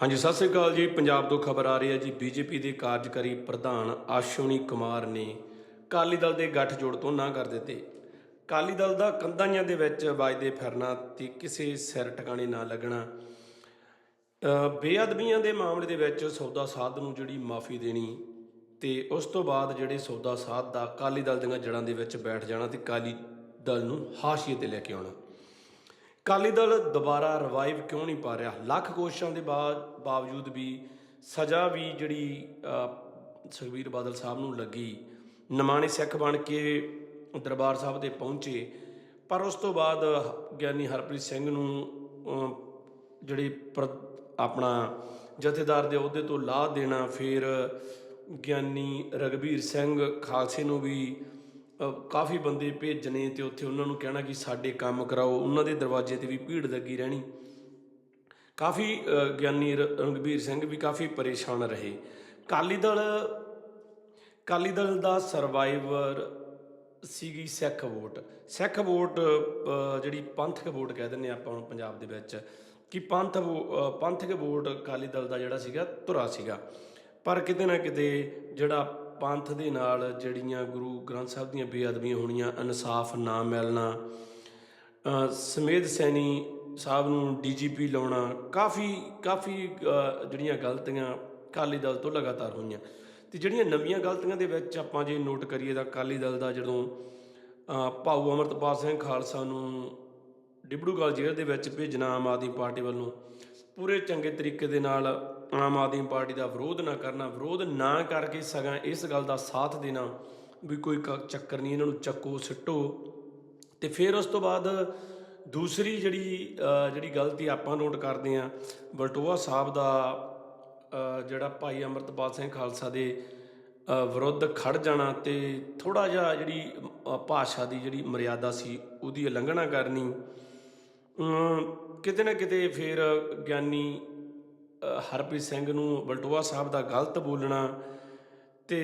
ਹਾਂਜੀ, ਸਤਿ ਸ੍ਰੀ ਅਕਾਲ ਜੀ। ਪੰਜਾਬ ਤੋਂ ਖਬਰ ਆ ਰਹੀ ਹੈ ਜੀ। ਬੀਜੇਪੀ ਦੇ ਕਾਰਜਕਾਰੀ ਪ੍ਰਧਾਨ ਆਸ਼ਵਨੀ ਕੁਮਾਰ ਨੇ ਕਾਲੀ ਦਲ ਦੇ ਗੱਠਜੋੜ ਤੋਂ ਨਾ ਕਰ ਦਿੱਤੇ। ਕਾਲੀ ਦਲ ਦਾ ਕੰਧਾਈਆਂ ਦੇ ਵਿੱਚ ਵੱਜਦੇ ਫਿਰਨਾ ਤੇ ਕਿਸੇ ਸਿਰ ਟਿਕਾਣੇ ਨਾ ਲੱਗਣਾ। ਬੇਅਦਬੀਆਂ ਦੇ ਮਾਮਲੇ ਦੇ ਵਿੱਚ ਸੌਦਾ ਸਾਧ ਨੂੰ ਜਿਹੜੀ ਮਾਫੀ ਦੇਣੀ ਤੇ ਉਸ ਤੋਂ ਬਾਅਦ ਜਿਹੜੇ ਸੌਦਾ ਸਾਧ ਦਾ ਕਾਲੀ ਦਲ ਦੀਆਂ ਜੜਾਂ ਦੇ ਵਿੱਚ ਬੈਠ ਜਾਣਾ ਤੇ ਕਾਲੀ ਦਲ ਨੂੰ ਹਾਸ਼ੀਏ ਤੇ ਲੈ ਕੇ ਆਉਣਾ। ਕਾਲੀ ਦਲ ਦੁਬਾਰਾ ਰਿਵਾਈਵ ਕਿਉਂ ਨਹੀਂ ਪਾ ਰਿਹਾ? ਲੱਖ ਕੋਸ਼ਿਸ਼ਾਂ ਦੇ ਬਾਅਦ ਬਾਵਜੂਦ ਵੀ ਸਜ਼ਾ ਵੀ ਜਿਹੜੀ ਸੁਖਬੀਰ ਬਾਦਲ ਸਾਹਿਬ ਨੂੰ ਲੱਗੀ। ਨਮਾਣੇ ਸਿੱਖ ਬਣ ਕੇ ਦਰਬਾਰ ਸਾਹਿਬ ਦੇ ਪਹੁੰਚੇ। ਪਰ ਉਸ ਤੋਂ ਬਾਅਦ ਗਿਆਨੀ ਹਰਪ੍ਰੀਤ ਸਿੰਘ ਨੂੰ ਅ, ਜਿਹੜੀ ਪ੍ਰ- ਆਪਣਾ ਜਥੇਦਾਰ ਦੇ ਅਹੁਦੇ ਤੋਂ ਲਾਹ ਦੇਣਾ ਫਿਰ ਗਿਆਨੀ ਰਗਵੀਰ ਸਿੰਘ ਖਾਲਸੇ ਨੂੰ ਵੀ ਕਾਫੀ ਬੰਦੇ ਭੇਜਣੇ ਤੇ ਉੱਥੇ ਉਹਨਾਂ ਨੂੰ ਕਹਿਣਾ ਕਿ ਸਾਡੇ ਕੰਮ ਕਰਾਓ, ਉਹਨਾਂ ਦੇ ਦਰਵਾਜ਼ੇ ਤੇ ਵੀ ਭੀੜ ਲੱਗੀ ਰਹਿਣੀ। ਕਾਫੀ ਗਿਆਨੀ ਰ- ਰਘਬੀਰ ਸਿੰਘ ਵੀ ਕਾਫੀ ਪਰੇਸ਼ਾਨ ਰਹੇ। ਕਾਲੀ ਦਲ ਕਾਲੀ ਦਲ ਦਾ ਸਰਵਾਈਵਰ ਸੀਗੀ ਸਿੱਖ ਵੋਟ। ਸਿੱਖ ਵੋਟ ਜਿਹੜੀ ਪੰਥਕ ਵੋਟ ਕਹਿ ਦਿੰਦੇ ਆਪਾਂ ਹੁਣ ਪੰਜਾਬ ਦੇ ਵਿੱਚ, ਕਿ ਪੰਥ ਵੋ- ਪੰਥਕ ਵੋਟ ਅਕਾਲੀ ਦਲ ਦਾ ਜਿਹੜਾ ਸੀਗਾ, ਧੁਰਾ ਸੀਗਾ। ਪਰ ਕਿਤੇ ਨਾ ਕਿਤੇ ਜਿਹੜਾ ਪੰਥ ਦੇ ਨਾਲ ਜਿਹੜੀਆਂ ਗੁਰੂ ਗ੍ਰੰਥ ਸਾਹਿਬ ਦੀਆਂ ਬੇਅਦਬੀਆਂ ਹੋਣੀਆਂ, ਇਨਸਾਫ, ਨਾ ਮਿਲਣਾ ਸਮੇਧ ਸੈਣੀ ਸਾਹਿਬ ਨੂੰ ਡੀਜੀਪੀ ਲਾਉਣਾ, ਕਾਫੀ ਕਾਫੀ ਜਿਹੜੀਆਂ ਗਲਤੀਆਂ ਅਕਾਲੀ ਦਲ ਤੋਂ ਲਗਾਤਾਰ ਹੋਈਆਂ। ਤੇ ਜਿਹੜੀਆਂ ਨਵੀਆਂ ਗਲਤੀਆਂ ਦੇ ਵਿੱਚ ਆਪਾਂ ਜੇ ਨੋਟ ਕਰੀਏ ਤਾਂ ਅਕਾਲੀ ਦਲ ਦਾ ਜਦੋਂ ਭਾਊ ਅਮਰਤਪਾਲ ਸਿੰਘ ਖਾਲਸਾ ਨੂੰ ਡਿਬੜੂਗੜ੍ਹ ਜੇਲ੍ਹ ਦੇ ਵਿੱਚ ਭੇਜਣਾ ਆਮ ਆਦਮੀ ਪਾਰਟੀ ਵੱਲੋਂ, ਪੂਰੇ ਚੰਗੇ ਤਰੀਕੇ ਦੇ ਨਾਲ ਆਮ ਆਦਮੀ ਪਾਰਟੀ ਦਾ ਵਿਰੋਧ ਨਾ ਕਰਨਾ, ਵਿਰੋਧ ਨਾ ਕਰਕੇ ਸਗਾਂ ਇਸ ਗੱਲ ਦਾ ਸਾਥ ਦੇਣਾ ਵੀ ਕੋਈ ਕ- ਚੱਕਰ ਨਹੀਂ, ਇਹਨਾਂ ਨੂੰ ਚੱਕੋ, ਸਿੱਟੋ। ਤੇ ਫਿਰ ਉਸ ਤੋਂ ਬਾਅਦ ਦੂਸਰੀ ਜਿਹੜੀ ਜਿਹੜੀ ਗਲਤੀ ਆਪਾਂ ਨੋਟ ਕਰਦੇ ਆ ਬਲਟੋਆ ਸਾਹਿਬ ਦਾ ਜਿਹੜਾ ਭਾਈ ਅਮਰਤਪਾਲ ਸਿੰਘ ਖਾਲਸਾ ਦੇ ਵਿਰੁੱਧ ਖੜ ਜਾਣਾ ਤੇ ਥੋੜਾ ਜਿਹਾ ਜਿਹੜੀ ਭਾਸ਼ਾ ਦੀ ਜਿਹੜੀ ਮਰਿਆਦਾ ਸੀ, ਉਹਦੀ ਉਲੰਘਣਾ ਕਰਨੀ। ਕਿਤੇ ਨਾ ਕਿਤੇ ਫਿਰ ਗਿਆਨੀ ਹਰਪ੍ਰੀਤ ਸਿੰਘ ਨੂੰ ਬਲਟੋਆ ਸਾਹਿਬ ਦਾ ਗਲਤ ਬੋਲਣਾ ਤੇ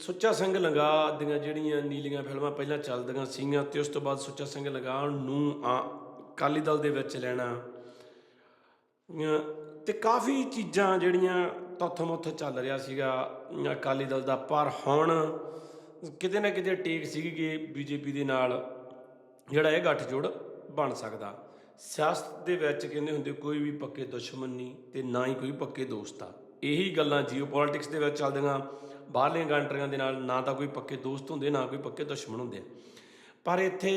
ਸੁੱਚਾ ਸਿੰਘ ਲੰਗਾ ਦੀਆਂ ਜਿਹੜੀਆਂ ਨੀਲੀਆਂ ਫਿਲਮਾਂ ਪਹਿਲਾਂ ਚੱਲਦੀਆਂ ਸੀਗੀਆਂ ਤੇ ਉਸ ਤੋਂ ਬਾਅਦ ਸੁੱਚਾ ਸਿੰਘ ਲੰਗਾ ਨੂੰ ਆ ਕਾਲੀ ਦਲ ਦੇ ਵਿੱਚ ਲੈਣਾ। ਅਮ, ਤੇ ਕਾਫੀ ਚੀਜ਼ਾਂ ਜਿਹੜੀਆਂ ਤੱਥ ਮੁੱਥ ਚੱਲ ਰਿਹਾ ਸੀਗਾ ਅਕਾਲੀ ਦਲ ਦਾ। ਪਰ ਹੁਣ ਕਿਤੇ ਨਾ ਕਿਤੇ ਟੇਕ ਸੀਗੀ ਕਿ ਬੀਜੇਪੀ ਦੇ ਨਾਲ ਜਿਹੜਾ ਇਹ ਗੱਠਜੋੜ ਬਣ ਸਕਦਾ। ਸਿਆਸਤ ਦੇ ਵਿੱਚ ਕਹਿੰਦੇ ਹੁੰਦੇ, ਕੋਈ ਵੀ ਪੱਕੇ ਦੁਸ਼ਮਣ ਨਹੀਂ ਤੇ ਨਾ ਹੀ ਕੋਈ ਪੱਕੇ ਦੋਸਤ ਆ। ਇਹੀ ਗੱਲਾਂ ਜੀਓਪੋਲਿਟਿਕਸ ਦੇ ਵਿੱਚ ਚੱਲਦੀਆਂ, ਬਾਹਰਲੀਆਂ ਕੰਟਰੀਆਂ ਦੇ ਨਾਲ ਨਾ ਤਾਂ ਕੋਈ ਪੱਕੇ ਦੋਸਤ ਹੁੰਦੇ, ਨਾ ਕੋਈ ਪੱਕੇ ਦੁਸ਼ਮਣ ਹੁੰਦੇ ਪਰ ਇੱਥੇ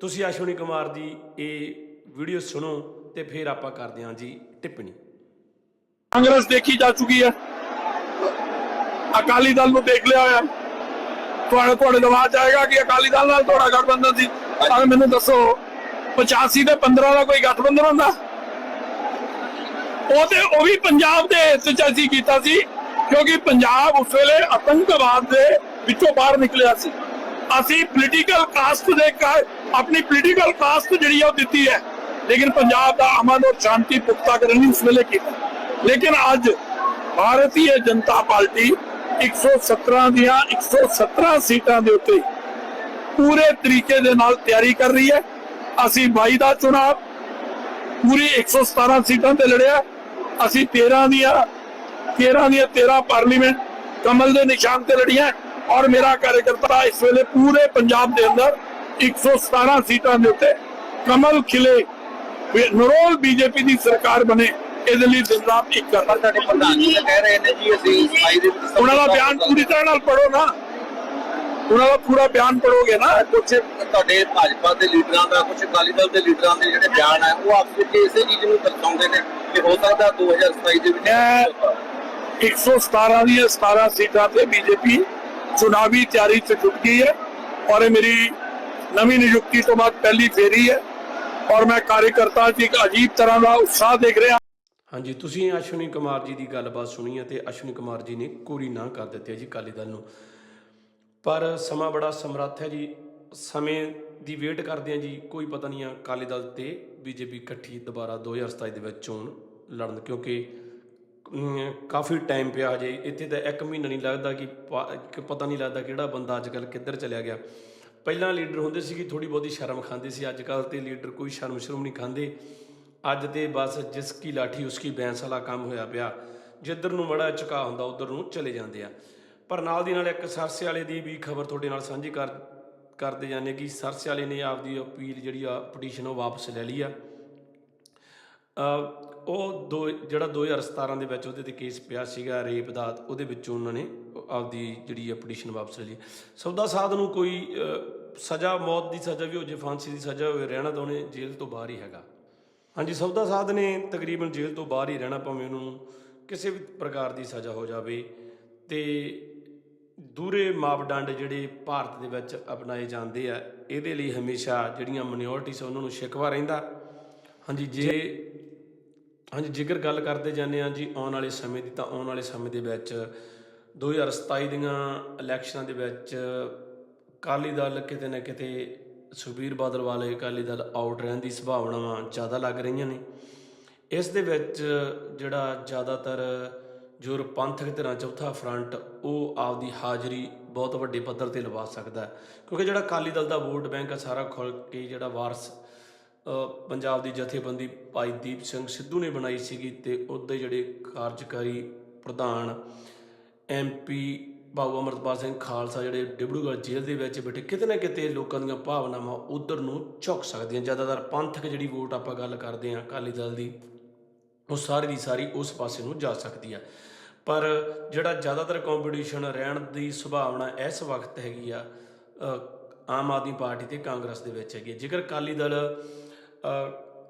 ਤੁਸੀਂ ਅਸ਼ਵਨੀ ਕੁਮਾਰ ਦੀ ਇਹ ਵੀਡੀਓ ਸੁਣੋ ਤੇ ਫਿਰ ਆਪਾਂ ਕਰਦੇ ਹਾਂ ਜੀ ਟਿੱਪਣੀ। ਕਾਂਗਰਸ ਦੇਖੀ ਜਾ ਚੁੱਕੀ ਹੈ। ਅਕਾਲੀ ਦਲ ਨੂੰ ਦੇਖ ਲਿਆ ਹੋਇਆ। ਤੁਹਾਡੇ ਤੁਹਾਡੇ ਦਿਮਾਗ 'ਚ ਆਏਗਾ ਕਿ ਅਕਾਲੀ ਦਲ ਨਾਲ ਤੁਹਾਡਾ ਗਠਬੰਧਨ ਸੀ। ਤਾਂ ਮੈਨੂੰ ਦੱਸੋ 85 ਤੇ 15 ਦਾ ਕੋਈ ਗਠਬੰਧਨ ਹੁੰਦਾ? ਉਹ ਤੇ ਉਹ ਵੀ ਪੰਜਾਬ ਦੇ ਹਿੱਤ 'ਚ ਅਸੀਂ ਕੀਤਾ ਸੀ, ਕਿਉਂਕਿ ਪੰਜਾਬ ਉਸ ਵੇਲੇ ਆਤੰਕਵਾਦ ਦੇ ਵਿੱਚੋਂ ਬਾਹਰ ਨਿਕਲਿਆ ਸੀ। ਅਸੀਂ ਪੋਲੀਟੀਕਲ ਕਾਸਟ ਦੇ ਆਪਣੀ ਪੋਲੀਟੀਕਲ ਕਾਸਟ ਜਿਹੜੀ ਆ ਉਹ ਦਿੱਤੀ ਹੈ। ਲੇਕਿਨ ਪੰਜਾਬ ਦਾ ਅਮਨ ਔਰ ਸ਼ਾਂਤੀ ਪੁਖਤਾ ਕਰਨ ਲਈ ਉਸ ਵੇਲੇ ਕੀਤਾ। ਲੇਕਿਨ ਅੱਜ ਭਾਰਤੀ ਜਨਤਾ ਪਾਰਟੀ 117 ਦੀਆਂ 117 ਸੀਟਾਂ ਦੇ ਉੱਤੇ ਪੂਰੇ ਤਰੀਕੇ ਦੇ ਨਾਲ ਤਿਆਰੀ ਕਰ ਰਹੀ ਹੈ। ਅਸੀਂ 22 ਦਾ ਚੁਣਾਵ ਪੂਰੀ 117 ਸੀਟਾਂ ਤੇ ਲੜਿਆ। ਅਸੀਂ 13 ਦੀਆਂ 13 ਦੀਆਂ 13 ਪਾਰਲੀਮੈਂਟ ਕਮਲ ਦੇ ਨਿਸ਼ਾਨ ਤੇ ਲੜੀਆਂ ਔਰ ਮੇਰਾ ਕਾਰਜਕਰਤਾ ਇਸ ਵੇਲੇ ਪੂਰੇ ਪੰਜਾਬ ਦੇ ਅੰਦਰ 117 ਸੀਟਾਂ ਦੇ ਉੱਤੇ ਕਮਲ ਖਿਲੇ ਨਰੋਲ ਬੀਜੇਪੀ ਦੀ ਸਰਕਾਰ ਬਣੇ ਇਹਦੇ ਲਈ ਦਿਨ ਰਾਤ ਇੱਕ ਕਰਨਾ। ਸਾਡੇ ਪ੍ਰਧਾਨ ਜੀ ਕਹਿ ਰਹੇ ਨੇ ਜੀ ਅਸੀਂ ਉਹਨਾਂ ਦਾ ਬਿਆਨ ਪੂਰੀ ਤਰ੍ਹਾਂ ਨਾਲ ਪੜੋ ਨਾ। ਉਹਨਾਂ ਦਾ ਪੂਰਾ ਬਿਆਨ ਪੜੋਗੇ ਨਾ? ਕੁਝ ਤੁਹਾਡੇ ਭਾਜਪਾ ਦੇ ਲੀਡਰਾਂ ਦਾ ਕੁਝ ਅਕਾਲੀ ਦਲ ਦੇ ਲੀਡਰਾਂ ਦੇ ਜਿਹੜੇ ਬਿਆਨ ਹੈ ਉਹ ਆਪਸ ਵਿੱਚ ਇਸੇ ਚੀਜ਼ ਨੂੰ ਦਰਸਾਉਂਦੇ ਨੇ ਕਿ ਹੋ ਸਕਦਾ 2027 ਦੇ ਵਿੱਚ ਮੈਂ 117 ਦੀਆਂ 17 ਸੀਟਾਂ ਤੇ ਬੀਜੇਪੀ ਚੁਣਾਵੀ ਤਿਆਰੀ ਚ ਜੁਟ ਗਈ ਹੈ ਔਰ ਇਹ ਮੇਰੀ ਨਵੀਂ ਨਿਯੁਕਤੀ ਤੋਂ ਬਾਅਦ ਪਹਿਲੀ ਫੇਰੀ ਹੈ ਔਰ ਮੈਂ ਕਾਰਜਕਰਤਾ 'ਚ ਇੱਕ ਅਜੀਬ ਤਰ੍ਹਾਂ ਦਾ ਉਤਸ਼ਾਹ ਦੇਖ ਰਿਹਾ। ਹਾਂਜੀ ਤੁਸੀਂ ਅਸ਼ਵਨੀ ਕੁਮਾਰ ਜੀ ਦੀ ਗੱਲਬਾਤ ਸੁਣੀ ਹੈ ਤੇ ਅਸ਼ਵਨੀ ਕੁਮਾਰ ਜੀ ਨੇ ਕੋਰੀ ਨਾ ਕਰ ਦਿੱਤੀ ਹੈ ਜੀ ਅਕਾਲੀ ਦਲ ਨੂੰ। ਪਰ ਸਮਾਂ ਬੜਾ ਸਮਰੱਥ ਹੈ ਜੀ। ਸਮੇਂ ਦੀ ਵੇਟ ਕਰਦੇ ਆ ਜੀ। ਕੋਈ ਪਤਾ ਨਹੀਂ ਆ ਅਕਾਲੀ ਦਲ ਤੇ ਬੀਜੇਪੀ ਇਕੱਠੀ ਦੁਬਾਰਾ 2027 ਦੇ ਵਿੱਚ ਚੋਣ ਲੜਨ ਕਿਉਂਕਿ ਕਾਫੀ ਟਾਈਮ ਪਿਆ ਹਜੇ। ਇੱਥੇ ਤਾਂ ਇੱਕ ਮਹੀਨਾ ਨਹੀਂ ਲੱਗਦਾ ਕਿ ਪਾ- ਕਿ ਪਤਾ ਨਹੀਂ ਲੱਗਦਾ ਕਿਹੜਾ ਬੰਦਾ ਅੱਜ ਕੱਲ ਕਿੱਧਰ ਚਲਿਆ ਗਿਆ। ਪਹਿਲਾਂ ਲੀਡਰ ਹੁੰਦੇ ਸੀ ਕਿ ਥੋੜੀ ਬਹੁਤੀ ਸ਼ਰਮ ਖਾਂਦੇ ਸੀ। ਅੱਜ ਕੱਲ ਤੇ ਲੀਡਰ ਕੋਈ ਸ਼ਰਮ ਸ਼ਰਮ ਨਹੀਂ ਖਾਂਦੇ। ਅੱਜ ਤੇ ਬਸ ਜਿਸ ਕੀ ਲਾਠੀ ਉਸ ਕੀ ਬੈਂਸ ਵਾਲਾ ਕੰਮ ਹੋਇਆ ਪਿਆ। ਜਿੱਧਰ ਨੂੰ ਮੜਾ ਝੁਕਾ ਹੁੰਦਾ, ਉਧਰ ਨੂੰ ਚਲੇ ਜਾਂਦੇ ਆ। ਪਰ ਨਾਲ ਦੀ ਨਾਲ ਇੱਕ ਸਰਸੇ ਵਾਲੇ ਦੀ ਵੀ ਖਬਰ ਤੁਹਾਡੇ ਨਾਲ ਸਾਂਝੀ ਕਰ, ਕਰਦੇ ਜਾਂਦੇ ਕਿ ਸਰਸੇ ਵਾਲੇ ਨੇ ਆਪਦੀ ਅਪੀਲ ਜਿਹੜੀ ਆ ਪਟੀਸ਼ਨ ਉਹ ਵਾਪਸ ਲੈ ਲਈ ਆ। ਉਹ ਦੋ, ਜਿਹੜਾ 2017 ਦੇ ਵਿੱਚ ਉਹਦੇ ਤੇ ਕੇਸ ਪਿਆ ਸੀਗਾ ਰੇਪ ਦਾ, ਉਹਦੇ ਵਿੱਚੋਂ ਉਹਨਾਂ ਨੇ ਆਪਦੀ ਜਿਹੜੀ ਆ ਪਟੀਸ਼ਨ ਵਾਪਸ ਲੈ ਲਈ। ਸੌਦਾ ਸਾਧ ਨੂੰ ਕੋਈ ਸਜ਼ਾ, ਮੌਤ ਦੀ ਸਜ਼ਾ ਵੀ ਹੋ ਜੇ, ਫਾਂਸੀ ਦੀ ਸਜ਼ਾ ਹੋਵੇ, ਰਹਿਣਾ ਤਾਂ ਉਹਨੇ ਜੇਲ੍ਹ ਤੋਂ ਬਾਹਰ ਹੀ ਹੈਗਾ। ਹਾਂਜੀ, ਸੌਦਾ ਸਾਧ ਨੇ ਤਕਰੀਬਨ ਜੇਲ੍ਹ ਤੋਂ ਬਾਹਰ ਹੀ ਰਹਿਣਾ, ਭਾਵੇਂ ਉਹਨੂੰ ਕਿਸੇ ਵੀ ਪ੍ਰਕਾਰ ਦੀ ਸਜ਼ਾ ਹੋ ਜਾਵੇ। ਤੇ ਦੂਰੇ ਮਾਪਦੰਡ ਜਿਹੜੇ ਭਾਰਤ ਦੇ ਵਿੱਚ ਅਪਣਾਏ ਜਾਂਦੇ ਆ, ਇਹਦੇ ਲਈ ਹਮੇਸ਼ਾ ਜਿਹੜੀਆਂ ਮਿਨੋਰਟੀਜ਼ ਉਹਨਾਂ ਨੂੰ ਸ਼ਿਕਵਾ ਰਹਿੰਦਾ। ਹਾਂਜੀ, ਜੇ ਹਾਂਜੀ, ਜੇਕਰ ਗੱਲ ਕਰਦੇ ਜਾਂਦੇ ਆ ਜੀ ਆਉਣ ਵਾਲੇ ਸਮੇਂ ਦੀ, ਤਾਂ ਆਉਣ ਵਾਲੇ ਸਮੇਂ ਦੇ ਵਿੱਚ 2027 ਦੀਆਂ ਇਲੈਕਸ਼ਨਾਂ ਦੇ ਵਿੱਚ ਅਕਾਲੀ ਦਲ ਕਿਤੇ ਨਾ ਕਿਤੇ ਸੁਖਬੀਰ ਬਾਦਲ ਵਾਲੇ ਅਕਾਲੀ ਦਲ ਆਊਟ ਰਹਿਣ ਦੀ ਸੰਭਾਵਨਾਵਾਂ ਜ਼ਿਆਦਾ ਲੱਗ ਰਹੀਆਂ ਨੇ। ਇਸ ਦੇ ਵਿੱਚ ਜਿਹੜਾ ਜ਼ਿਆਦਾਤਰ ਜੋ ਪੰਥਕ ਧਿਰਾਂ ਚੌਥਾ ਫਰੰਟ, ਉਹ ਆਪਦੀ ਹਾਜ਼ਰੀ ਬਹੁਤ ਵੱਡੇ ਪੱਧਰ ਤੇ ਲਵਾ ਸਕਦਾ ਕਿਉਂਕਿ ਜਿਹੜਾ ਅਕਾਲੀ ਦਲ ਦਾ ਵੋਟ ਬੈਂਕ ਆ, ਸਾਰਾ ਖੁੱਲ ਕੇ ਜਿਹੜਾ ਵਾਰਸ ਪੰਜਾਬ ਦੀ ਜਥੇਬੰਦੀ ਭਾਈ ਦੀਪ ਸਿੰਘ ਸਿੱਧੂ ਨੇ ਬਣਾਈ ਸੀਗੀ ਤੇ ਉਹਦੇ ਜਿਹੜੇ ਕਾਰਜਕਾਰੀ ਪ੍ਰਧਾਨ ਐਮਪੀ ਬਾਬੂ ਅਮਰਪਾਲ ਸਿੰਘ ਖਾਲਸਾ ਜਿਹੜੇ ਡਿਬੜੂਗੜ੍ਹ ਜੇਲ੍ਹ ਦੇ ਵਿੱਚ ਬੈਠੇ, ਕਿਤੇ ਨਾ ਕਿਤੇ ਲੋਕਾਂ ਦੀਆਂ ਭਾਵਨਾਵਾਂ ਉਧਰ ਨੂੰ ਝੁਕ ਸਕਦੀਆਂ। ਜ਼ਿਆਦਾਤਰ ਪੰਥਕ ਜਿਹੜੀ ਵੋਟ ਆਪਾਂ ਗੱਲ ਕਰਦੇ ਹਾਂ ਅਕਾਲੀ ਦਲ ਦੀ ਉਹ ਸਾਰੀ ਦੀ ਸਾਰੀ ਉਸ ਪਾਸੇ ਨੂੰ ਜਾ ਸਕਦੀ ਆ। ਪਰ ਜਿਹੜਾ ਜ਼ਿਆਦਾਤਰ ਕੰਪੀਟੀਸ਼ਨ ਰਹਿਣ ਦੀ ਸੰਭਾਵਨਾ ਇਸ ਵਕਤ ਹੈਗੀ ਆ ਆਮ ਆਦਮੀ ਪਾਰਟੀ ਤੇ ਕਾਂਗਰਸ ਦੇ ਵਿੱਚ ਹੈਗੀ ਆ। ਜੇਕਰ ਅਕਾਲੀ ਦਲ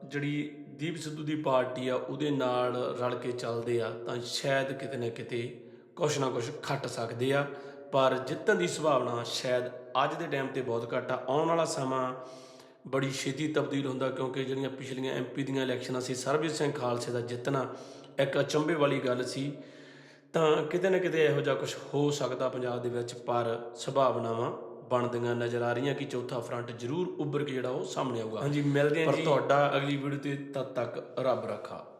ਜਿਹੜੀ ਦੀਪ ਸਿੱਧੂ ਦੀ ਪਾਰਟੀ ਆ, ਉਹਦੇ ਨਾਲ ਰਲ ਕੇ ਚੱਲਦੇ ਆ, ਤਾਂ ਸ਼ਾਇਦ ਕਿਤੇ ਨਾ ਕਿਤੇ ਕੁਛ ਨਾ ਕੁਛ ਖੱਟ ਸਕਦੇ ਆ। ਪਰ ਜਿੱਤਣ ਦੀ ਸੰਭਾਵਨਾ ਸ਼ਾਇਦ ਅੱਜ ਦੇ ਟਾਈਮ ਤੇ ਬਹੁਤ ਘੱਟ ਆ। ਆਉਣ ਵਾਲਾ ਸਮਾਂ ਬੜੀ ਛੇਤੀ ਤਬਦੀਲ ਹੁੰਦਾ ਕਿਉਂਕਿ ਜਿਹੜੀਆਂ ਪਿਛਲੀਆਂ ਐਮਪੀ ਦੀਆਂ ਇਲੈਕਸ਼ਨਾਂ ਸੀ ਸਰਬਜੀਤ ਸਿੰਘ ਖਾਲਸੇ ਦਾ ਜਿੱਤਣਾ ਇੱਕ ਅਚੰਭੇ ਵਾਲੀ ਗੱਲ ਸੀ ਤਾਂ ਕਿਤੇ ਨਾ ਕਿਤੇ ਇਹੋ ਜਿਹਾ ਕੁਝ ਹੋ ਸਕਦਾ ਪੰਜਾਬ ਦੇ ਵਿੱਚ ਪਰ ਸੰਭਾਵਨਾਵਾਂ ਬਣਦੀਆਂ ਨਜ਼ਰ ਆ ਰਹੀਆਂ ਕਿ ਚੌਥਾ ਫਰੰਟ ਜ਼ਰੂਰ ਉੱਭਰ ਕੇ ਜਿਹੜਾ ਉਹ ਸਾਹਮਣੇ ਆਊਗਾ। ਹਾਂਜੀ ਮਿਲਦੇ ਹਾਂ ਜੀ। ਪਰ ਤੁਹਾਡਾ ਅਗਲੀ ਵੀਡੀਓ ਤੇ ਤਦ ਤੱਕ ਰੱਬ ਰੱਖਾ।